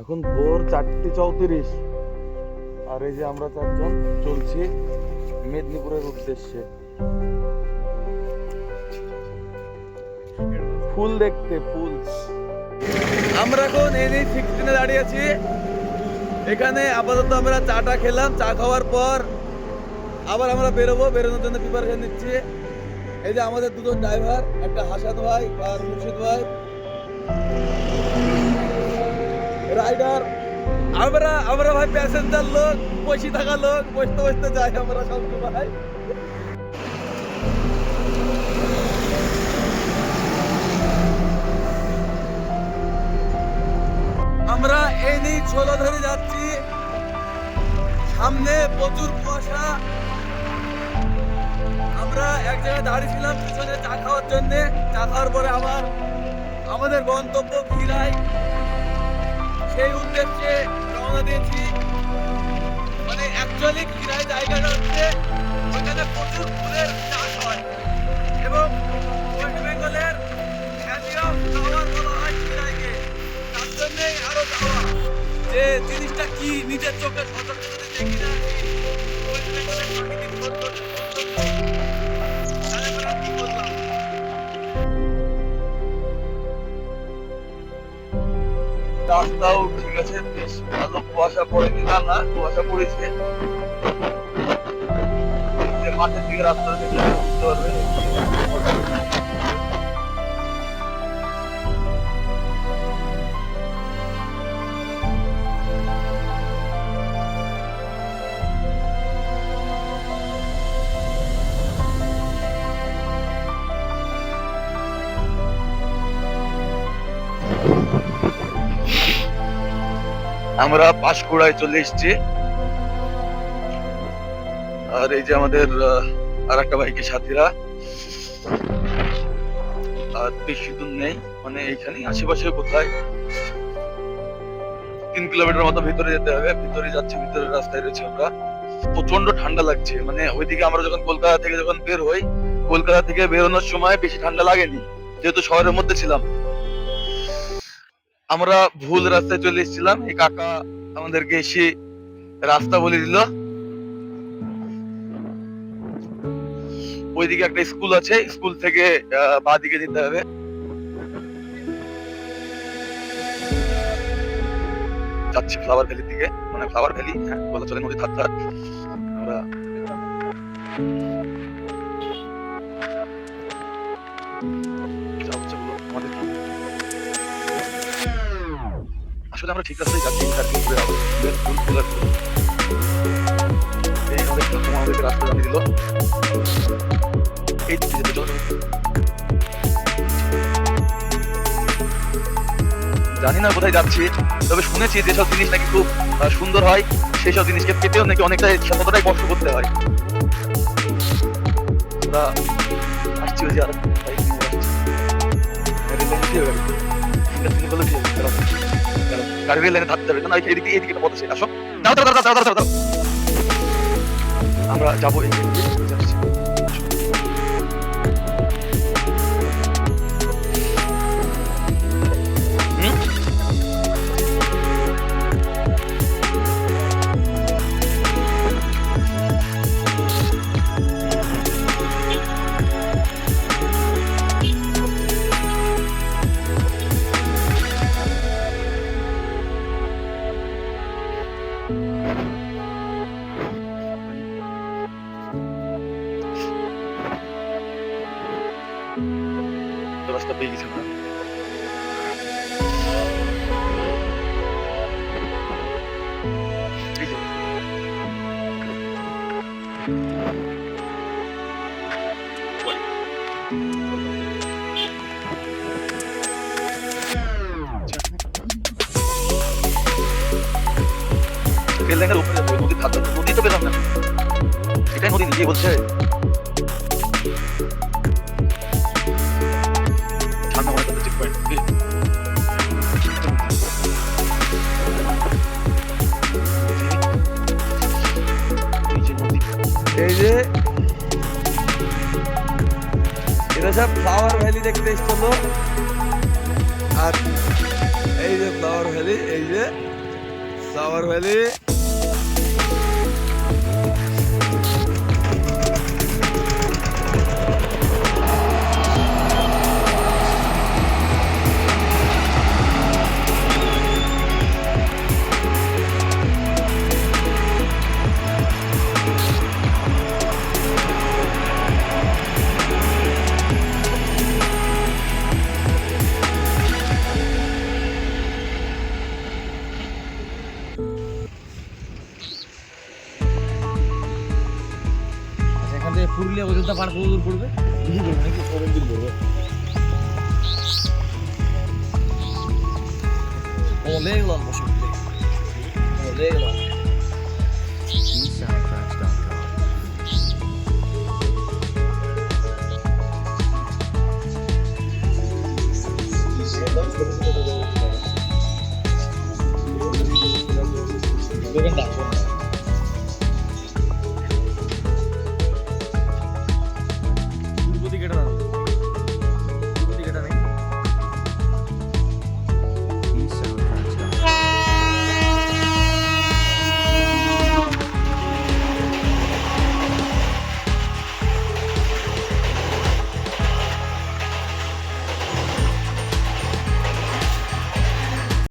এখন ভোর চারটে চৌত্রিশ। আর এই যে আমরা চারজন চলছি মেদিনীপুরের উদ্দেশ্যে। ফুল দেখতে, ফুল। আমরা এখন এনএই সিক্সটিনে দাঁড়িয়ে আছি। এখানে আপাতত আমরা চাটা খেলাম, চা খাওয়ার পর আবার আমরা বেরোবো, বেরোনোর জন্য প্রিপারেশন নিচ্ছি। এই যে আমাদের দুজন ড্রাইভার একটা হাসান ভাই আর মুর্শিদ ভাই। রাইডার, আমরা আমরা ভাই প্যাসেঞ্জার লোক, বসে থাকা লোক, বসতে বসতে যাই আমরা সব ভাই আমরা এই নিয়ে ছোলা ধরে যাচ্ছি। সামনে প্রচুর কুয়াশা। আমরা এক জায়গায় দাঁড়িয়েছিলাম পিছনে চা খাওয়ার জন্য। চা খাওয়ার পরে আবার আমাদের গন্তব্য খিরাই সেই উদ্দেশ্যে রওনা দিয়েছি। মানে অ্যাকচুয়ালি ক্রীড়ায় জায়গাটা হচ্ছে, ওইখানে প্রচুর ফুলের চাষ হয়। এবং ওয়েস্ট বেঙ্গলের ফ্লাওয়ার বলা যাওয়া। যে জিনিসটা কি নিজের চোখে সচক্ষে রাস্তাও ঠিক আছে বেশ ভালো কুয়াশা পড়েনি, না না, কুয়াশা পড়েছে। মাঠের দিকে রাস্তা দেখলে পারবে। আমরা পাঁশকুড়ায় চলে এসেছি। আর এই যে আমাদের আর একটা বাইকের সাথীরা। আর বেশি দূর নেই মানে এইখানে আশেপাশে কোথায়? তিন কিলোমিটার মতো ভিতরে যেতে হবে, ভিতরে যাচ্ছি, ভিতরে রাস্তায় রয়েছে আমরা। প্রচণ্ড ঠান্ডা লাগছে মানে ওইদিকে আমরা যখন কলকাতা থেকে যখন বের হই, কলকাতা থেকে বেরোনোর সময় বেশি ঠান্ডা লাগেনি, যেহেতু শহরের মধ্যে ছিলাম। আমরা ভুল রাস্তায় চলে এসেছিলাম। এই কাকা আমাদেরকে এসে রাস্তা বলে দিল। ওইদিকে একটা স্কুল আছে, স্কুল থেকে বা দিকে যেতে হবে। যাচ্ছি ফ্লাওয়ার ভ্যালির দিকে মানে ফ্লাওয়ার ভ্যালি হ্যাঁ বলা চলে নদীর ধার। আমরা আসলে আমরা ঠিক রাস্তায় যাচ্ছি আছে এই ঠাকুমা আমাদেরকে রাস্তা জানিয়ে দিল। এই দিকে যেতে চলো। জানি না কোথায় যাচ্ছি, তবে শুনেছি যেসব জিনিস নাকি খুব সুন্দর হয় সেই সব জিনিসকে পেতেও নাকি অনেকটাই কতটাই কষ্ট করতে হয়। আসছি ওই যে আর লাইন থাকতে না এদিকে এদিকে আমরা যাব এই গেছি আমরা এই যে। রেল লাইনের উপরে নদীর ধার। নদী তো পেলাম না এটাই নদী, নিজেই বলছে এটা সব ফ্লাওয়ার ভ্যালি দেখতে এসছিল আর এই যে ফ্লাওয়ার ভ্যালি এই যে ফ্লাওয়ার ভ্যালি পুরুলিয়া পর্যন্ত পার কত দূর পড়বে। বেশি পড়বে নাকি কম দিন পড়বে অনেক লম্বা বসে অনেক লম্বা